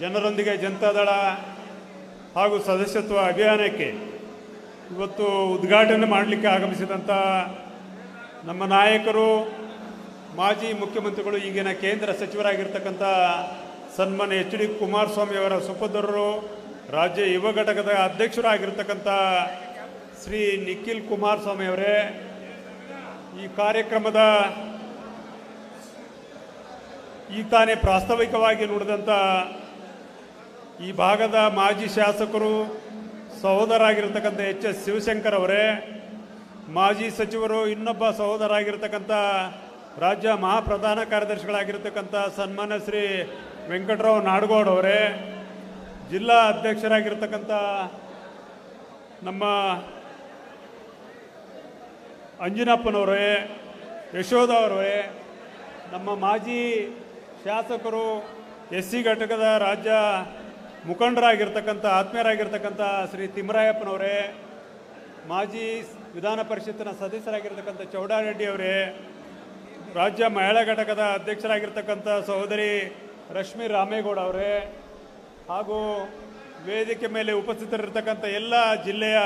ಜನರೊಂದಿಗೆ ಜನತಾದಳ ಹಾಗೂ ಸದಸ್ಯತ್ವ ಅಭಿಯಾನಕ್ಕೆ ಇವತ್ತು ಉದ್ಘಾಟನೆ ಮಾಡಲಿಕ್ಕೆ ಆಗಮಿಸಿದಂಥ ನಮ್ಮ ನಾಯಕರು, ಮಾಜಿ ಮುಖ್ಯಮಂತ್ರಿಗಳು, ಈಗಿನ ಕೇಂದ್ರ ಸಚಿವರಾಗಿರ್ತಕ್ಕಂಥ ಸನ್ಮಾನ್ಯ ಎಚ್ ಡಿ ಕುಮಾರಸ್ವಾಮಿ ಅವರ ಸುಪುತ್ರರು, ರಾಜ್ಯ ಯುವ ಘಟಕದ ಅಧ್ಯಕ್ಷರಾಗಿರ್ತಕ್ಕಂಥ ಶ್ರೀ ನಿಖಿಲ್ ಕುಮಾರಸ್ವಾಮಿ ಅವರೇ, ಈ ಕಾರ್ಯಕ್ರಮದ ಈ ತಾನೇ ಪ್ರಾಸ್ತಾವಿಕವಾಗಿ ನುಡಿದಂಥ ಈ ಭಾಗದ ಮಾಜಿ ಶಾಸಕರು ಸಹೋದರಾಗಿರ್ತಕ್ಕಂಥ ಎಚ್ ಎಸ್ ಶಿವಶಂಕರ್ ಅವರೇ, ಮಾಜಿ ಸಚಿವರು ಇನ್ನೊಬ್ಬ ಸಹೋದರಾಗಿರ್ತಕ್ಕಂಥ ರಾಜ್ಯ ಮಹಾಪ್ರಧಾನ ಕಾರ್ಯದರ್ಶಿಗಳಾಗಿರ್ತಕ್ಕಂಥ ಸನ್ಮಾನ್ಯ ಶ್ರೀ ವೆಂಕಟರಾವ್ ನಾಡಗೌಡ್ ಅವರೇ, ಜಿಲ್ಲಾ ಅಧ್ಯಕ್ಷರಾಗಿರ್ತಕ್ಕಂಥ ನಮ್ಮ ಅಂಜಿನಪ್ಪನವರೇ, ಯಶೋಧ ಅವರೇ, ನಮ್ಮ ಮಾಜಿ ಶಾಸಕರು ಎಸ್ ಸಿ ಘಟಕದ ರಾಜ್ಯ ಮುಖಂಡರಾಗಿರ್ತಕ್ಕಂಥ, ಆತ್ಮೀಯರಾಗಿರ್ತಕ್ಕಂಥ ಶ್ರೀ ತಿಮ್ಮರಾಯಪ್ಪನವರೇ, ಮಾಜಿ ವಿಧಾನ ಪರಿಷತ್ತಿನ ಸದಸ್ಯರಾಗಿರ್ತಕ್ಕಂಥ ಚೌಡಾರೆಡ್ಡಿ ಅವರೇ, ರಾಜ್ಯ ಮಹಿಳಾ ಘಟಕದ ಅಧ್ಯಕ್ಷರಾಗಿರ್ತಕ್ಕಂಥ ಸಹೋದರಿ ರಶ್ಮಿ ರಾಮೇಗೌಡ ಅವರೇ, ಹಾಗೂ ವೇದಿಕೆ ಮೇಲೆ ಉಪಸ್ಥಿತರಿರ್ತಕ್ಕಂಥ ಎಲ್ಲ ಜಿಲ್ಲೆಯ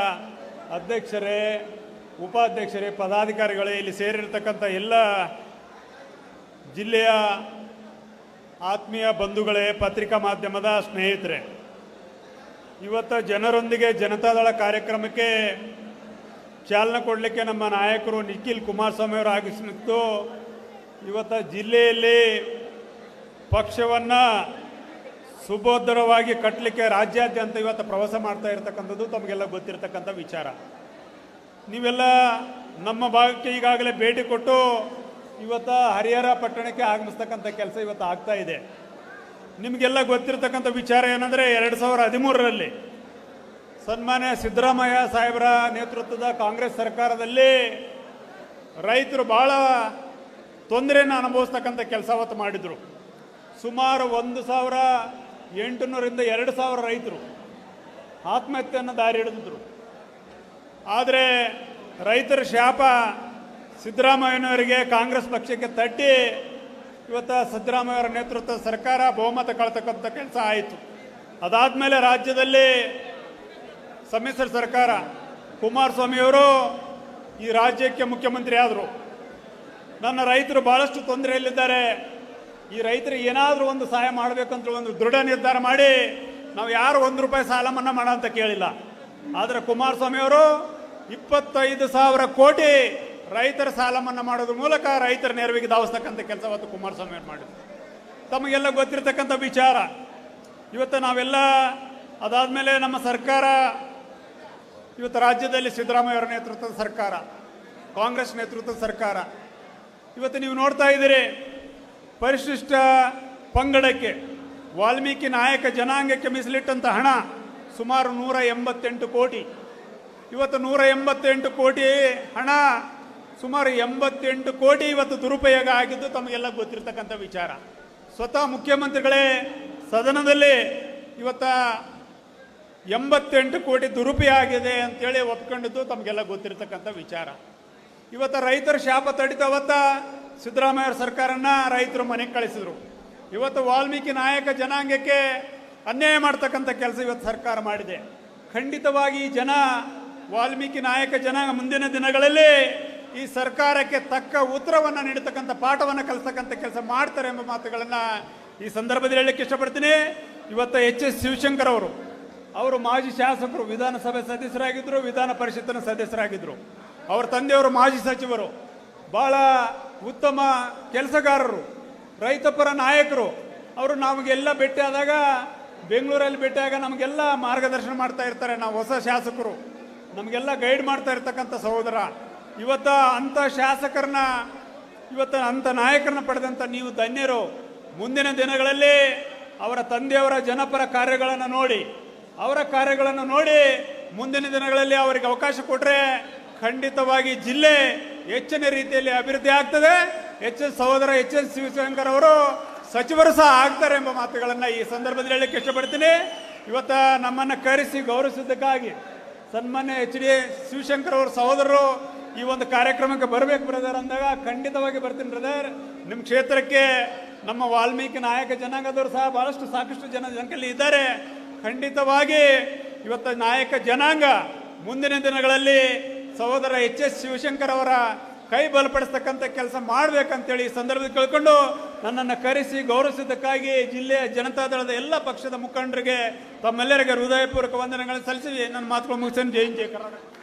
ಅಧ್ಯಕ್ಷರೇ, ಉಪಾಧ್ಯಕ್ಷರೇ, ಪದಾಧಿಕಾರಿಗಳೇ, ಇಲ್ಲಿ ಸೇರಿರ್ತಕ್ಕಂಥ ಎಲ್ಲ ಜಿಲ್ಲೆಯ ಆತ್ಮೀಯ ಬಂಧುಗಳೇ, ಪತ್ರಿಕಾ ಮಾಧ್ಯಮದ ಸ್ನೇಹಿತರೆ, ಇವತ್ತು ಜನರೊಂದಿಗೆ ಜನತಾದಳ ಕಾರ್ಯಕ್ರಮಕ್ಕೆ ಚಾಲನೆ ಕೊಡಲಿಕ್ಕೆ ನಮ್ಮ ನಾಯಕರು ನಿಖಿಲ್ ಕುಮಾರಸ್ವಾಮಿ ಅವರು ಆಗಿಸಿತ್ತು ಇವತ್ತು ಜಿಲ್ಲೆಯಲ್ಲಿ ಪಕ್ಷವನ್ನು ಸುಭದ್ರವಾಗಿ ಕಟ್ಟಲಿಕ್ಕೆ ರಾಜ್ಯಾದ್ಯಂತ ಇವತ್ತು ಪ್ರವಾಸ ಮಾಡ್ತಾ ಇರತಕ್ಕಂಥದ್ದು ತಮಗೆಲ್ಲ ಗೊತ್ತಿರತಕ್ಕಂಥ ವಿಚಾರ. ನೀವೆಲ್ಲ ನಮ್ಮ ಭಾಗಕ್ಕೆ ಈಗಾಗಲೇ ಭೇಟಿ ಕೊಟ್ಟು ಇವತ್ತು ಹರಿಹರ ಪಟ್ಟಣಕ್ಕೆ ಆಗಮಿಸ್ತಕ್ಕಂಥ ಕೆಲಸ ಇವತ್ತು ಆಗ್ತಾ ಇದೆ. ನಿಮಗೆಲ್ಲ ಗೊತ್ತಿರತಕ್ಕಂಥ ವಿಚಾರ ಏನಂದರೆ ಎರಡು ಸಾವಿರ ಹದಿಮೂರರಲ್ಲಿ ಸನ್ಮಾನ್ಯ ಸಿದ್ದರಾಮಯ್ಯ ಸಾಹೇಬರ ನೇತೃತ್ವದ ಕಾಂಗ್ರೆಸ್ ಸರ್ಕಾರದಲ್ಲಿ ರೈತರು ಭಾಳ ತೊಂದರೆಯನ್ನು ಅನುಭವಿಸ್ತಕ್ಕಂಥ ಕೆಲಸ ಅವತ್ತು ಮಾಡಿದರು. ಸುಮಾರು ಒಂದು ಸಾವಿರ ಎಂಟುನೂರಿಂದ ಎರಡು ಸಾವಿರ ರೈತರು ಆತ್ಮಹತ್ಯೆಯನ್ನು ದಾರಿ ಹಿಡಿದಿದ್ರು. ಆದರೆ ರೈತರ ಶಾಪ ಸಿದ್ದರಾಮಯ್ಯನವರಿಗೆ ಕಾಂಗ್ರೆಸ್ ಪಕ್ಷಕ್ಕೆ ತಟ್ಟಿ. ಇವತ್ತು ಸಿದ್ದರಾಮಯ್ಯವರ ನೇತೃತ್ವದ ಸರ್ಕಾರ ಬಹುಮತ ಕಳ್ತಕ್ಕಂಥ ಕೆಲಸ ಆಯಿತು. ಅದಾದಮೇಲೆ ರಾಜ್ಯದಲ್ಲಿ ಸಮ್ಮಿಶ್ರ ಸರ್ಕಾರ. ಕುಮಾರಸ್ವಾಮಿಯವರು ಈ ರಾಜ್ಯಕ್ಕೆ ಮುಖ್ಯಮಂತ್ರಿ ಆದರು. ನನ್ನ ರೈತರು ಭಾಳಷ್ಟು ತೊಂದರೆಯಲ್ಲಿದ್ದಾರೆ. ಈ ರೈತರಿಗೆ ಏನಾದರೂ ಒಂದು ಸಹಾಯ ಮಾಡಬೇಕಂತ ಒಂದು ದೃಢ ನಿರ್ಧಾರ ಮಾಡಿ ನಾವು ಯಾರು ಒಂದು ರೂಪಾಯಿ ಸಾಲ ಮನ್ನಾ ಮಾಡ ಅಂತ ಕೇಳಿಲ್ಲ. ಆದರೆ ಕುಮಾರಸ್ವಾಮಿಯವರು ಇಪ್ಪತ್ತೈದು ಸಾವಿರ ಕೋಟಿ ರೈತರ ಸಾಲ ಮನ್ನಾ ಮಾಡೋದ್ರ ಮೂಲಕ ರೈತರ ನೆರವಿಗೆ ಧಾವಿಸ್ತಕ್ಕಂಥ ಕೆಲಸ ಅವತ್ತು ಕುಮಾರಸ್ವಾಮಿ ಅವರು ಮಾಡಿದ್ರು. ತಮಗೆಲ್ಲ ಗೊತ್ತಿರತಕ್ಕಂಥ ವಿಚಾರ. ಇವತ್ತು ನಾವೆಲ್ಲ ಅದಾದಮೇಲೆ ನಮ್ಮ ಸರ್ಕಾರ, ಇವತ್ತು ರಾಜ್ಯದಲ್ಲಿ ಸಿದ್ದರಾಮಯ್ಯ ಅವರ ನೇತೃತ್ವದ ಸರ್ಕಾರ, ಕಾಂಗ್ರೆಸ್ ನೇತೃತ್ವದ ಸರ್ಕಾರ. ಇವತ್ತು ನೀವು ನೋಡ್ತಾ ಇದ್ದೀರಿ, ಪರಿಶಿಷ್ಟ ಪಂಗಡಕ್ಕೆ, ವಾಲ್ಮೀಕಿ ನಾಯಕ ಜನಾಂಗಕ್ಕೆ ಮೀಸಲಿಟ್ಟಂಥ ಹಣ ಸುಮಾರು ನೂರ ಎಂಬತ್ತೆಂಟು ಕೋಟಿ. ಇವತ್ತು ನೂರ ಎಂಬತ್ತೆಂಟು ಕೋಟಿ ಹಣ ಸುಮಾರು ಎಂಬತ್ತೆಂಟು ಕೋಟಿ ಇವತ್ತು ದುರುಪಯೋಗ ಆಗಿದ್ದು ತಮಗೆಲ್ಲ ಗೊತ್ತಿರತಕ್ಕಂಥ ವಿಚಾರ. ಸ್ವತಃ ಮುಖ್ಯಮಂತ್ರಿಗಳೇ, ಸದನದಲ್ಲಿ ಇವತ್ತ ಎಂಬತ್ತೆಂಟು ಕೋಟಿ ದುರುಪಯೋಗ ಆಗಿದೆ ಅಂತೇಳಿ ಒಪ್ಕೊಂಡಿದ್ದು ತಮಗೆಲ್ಲ ಗೊತ್ತಿರತಕ್ಕಂಥ ವಿಚಾರ. ಇವತ್ತು ರೈತರ ಶಾಪ ತಡಿತವತ್ತ ಸಿದ್ದರಾಮಯ್ಯ ಸರ್ಕಾರನ ರೈತರು ಮನೆಗೆ ಕಳಿಸಿದ್ರು. ಇವತ್ತು ವಾಲ್ಮೀಕಿ ನಾಯಕ ಜನಾಂಗಕ್ಕೆ ಅನ್ಯಾಯ ಮಾಡ್ತಕ್ಕಂಥ ಕೆಲಸ ಇವತ್ತು ಸರ್ಕಾರ ಮಾಡಿದೆ. ಖಂಡಿತವಾಗಿ ಜನ ವಾಲ್ಮೀಕಿ ನಾಯಕ ಜನಾಂಗ ಮುಂದಿನ ದಿನಗಳಲ್ಲಿ ಈ ಸರ್ಕಾರಕ್ಕೆ ತಕ್ಕ ಉತ್ತರವನ್ನು ನೀಡತಕ್ಕಂಥ, ಪಾಠವನ್ನು ಕಲಿಸ್ತಕ್ಕಂಥ ಕೆಲಸ ಮಾಡ್ತಾರೆ ಎಂಬ ಮಾತುಗಳನ್ನು ಈ ಸಂದರ್ಭದಲ್ಲಿ ಹೇಳಲಿಕ್ಕೆ ಇಷ್ಟಪಡ್ತೀನಿ. ಇವತ್ತು ಎಚ್ ಎಸ್ ಶಿವಶಂಕರ್ ಅವರು ಅವರು ಮಾಜಿ ಶಾಸಕರು, ವಿಧಾನಸಭೆ ಸದಸ್ಯರಾಗಿದ್ದರು ವಿಧಾನ ಪರಿಷತ್ತಿನ ಸದಸ್ಯರಾಗಿದ್ದರು ಅವರ ತಂದೆಯವರು ಮಾಜಿ ಸಚಿವರು ಭಾಳ ಉತ್ತಮ ಕೆಲಸಗಾರರು, ರೈತಪರ ನಾಯಕರು. ಅವರು ನಮಗೆಲ್ಲ ಭೇಟಿಯಾದಾಗ ಬೆಂಗಳೂರಲ್ಲಿ ಭೇಟಿಯಾಗ ನಮಗೆಲ್ಲ ಮಾರ್ಗದರ್ಶನ ಮಾಡ್ತಾ ಇರ್ತಾರೆ. ನಾವು ಹೊಸ ಶಾಸಕರು, ನಮಗೆಲ್ಲ ಗೈಡ್ ಮಾಡ್ತಾ ಇರ್ತಕ್ಕಂಥ ಸಹೋದರ. ಇವತ್ತ ಅಂಥ ಶಾಸಕರನ್ನ, ಇವತ್ತು ಅಂಥ ನಾಯಕರನ್ನ ಪಡೆದಂಥ ನೀವು ಧನ್ಯರು. ಮುಂದಿನ ದಿನಗಳಲ್ಲಿ ಅವರ ತಂದೆಯವರ ಜನಪರ ಕಾರ್ಯಗಳನ್ನು ನೋಡಿ, ಅವರ ಕಾರ್ಯಗಳನ್ನು ನೋಡಿ ಮುಂದಿನ ದಿನಗಳಲ್ಲಿ ಅವರಿಗೆ ಅವಕಾಶ ಕೊಟ್ಟರೆ ಖಂಡಿತವಾಗಿ ಜಿಲ್ಲೆ ಹೆಚ್ಚಿನ ರೀತಿಯಲ್ಲಿ ಅಭಿವೃದ್ಧಿ ಆಗ್ತದೆ. ಎಚ್ ಎಸ್ ಸಹೋದರ ಎಚ್ ಎಸ್ ಶಿವಶಂಕರ್ ಅವರು ಸಚಿವರು ಸಹ ಆಗ್ತಾರೆ ಎಂಬ ಮಾತುಗಳನ್ನು ಈ ಸಂದರ್ಭದಲ್ಲಿ ಹೇಳಲಿಕ್ಕೆ ಇಷ್ಟಪಡ್ತೀನಿ. ಇವತ್ತ ನಮ್ಮನ್ನು ಕರೆಸಿ ಗೌರವಿಸಿದ್ದಕ್ಕಾಗಿ ಸನ್ಮಾನ್ಯ ಎಚ್ ಡಿ ಶಿವಶಂಕರ್ ಅವರ ಸಹೋದರರು ಈ ಒಂದು ಕಾರ್ಯಕ್ರಮಕ್ಕೆ ಬರಬೇಕು ಬ್ರದರ್ ಅಂದಾಗ ಖಂಡಿತವಾಗಿ ಬರ್ತೀನಿ ಬ್ರದರ್ ನಿಮ್ಮ ಕ್ಷೇತ್ರಕ್ಕೆ ನಮ್ಮ ವಾಲ್ಮೀಕಿ ನಾಯಕ ಜನಾಂಗದವರು ಸಹ ಬಹಳಷ್ಟು ಸಾಕಷ್ಟು ಜನ ಜನಕಲ್ಲಿ ಇದ್ದಾರೆ. ಖಂಡಿತವಾಗಿ ಇವತ್ತು ನಾಯಕ ಜನಾಂಗ ಮುಂದಿನ ದಿನಗಳಲ್ಲಿ ಸಹೋದರ ಎಚ್ ಎಸ್ ಶಿವಶಂಕರ್ ಅವರ ಕೈ ಬಲಪಡಿಸ್ತಕ್ಕಂಥ ಕೆಲಸ ಮಾಡಬೇಕಂತೇಳಿ ಈ ಸಂದರ್ಭದಲ್ಲಿ ಕೇಳ್ಕೊಂಡು ನನ್ನನ್ನು ಕರೆಸಿ ಗೌರವಿಸಿದ್ದಕ್ಕಾಗಿ ಜಿಲ್ಲೆಯ ಜನತಾದಳದ ಎಲ್ಲ ಪಕ್ಷದ ಮುಖಂಡರಿಗೆ ತಮ್ಮೆಲ್ಲರಿಗೆ ಹೃದಯಪೂರ್ವಕ ವಂದನೆಗಳನ್ನು ಸಲ್ಲಿಸಿ ನನ್ನ ಮಾತುಗಳು ಮುಗಿಸ್ತೇನೆ. ಜೈ ಜಯ ಕರ್ನಾಟಕ.